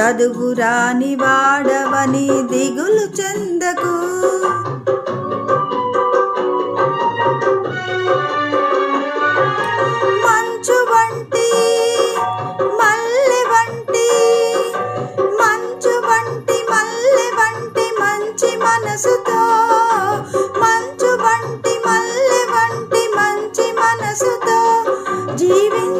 చదువురాని వాడవని దిగులు చెందకు. మంచు వంటి మల్లె వంటి మంచు వంటి మల్లె వంటి మంచి మనసుతో. మంచు వంటి మల్లె వంటి మంచి మనసుతో జీవించ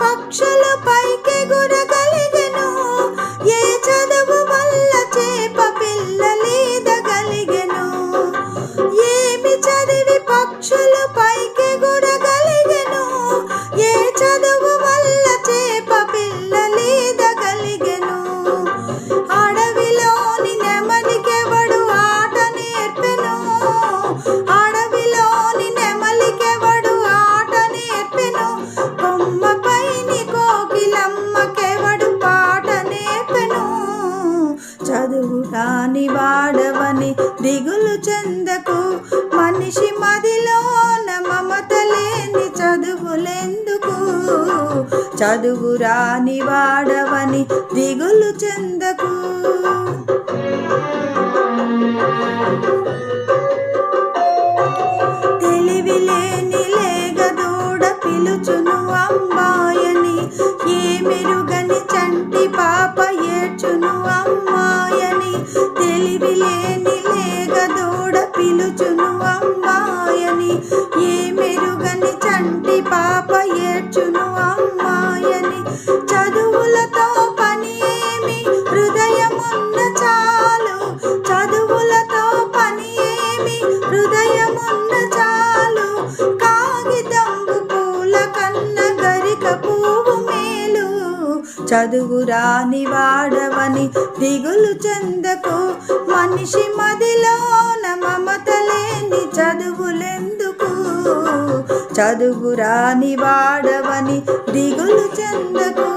పక్షులు వాడవని దిగులు చెందకు. మనిషి మదిలోన మమత లేని చదువులెందుకు? చదువు రాని వాడవని దిగులు చెందకు. చదువు రాని వాడవని దిగులు చెందకు మనిషి మదిలోన మమత లేని చదువులెందుకు? చదువు రాని వాడవని దిగులు చెందకు.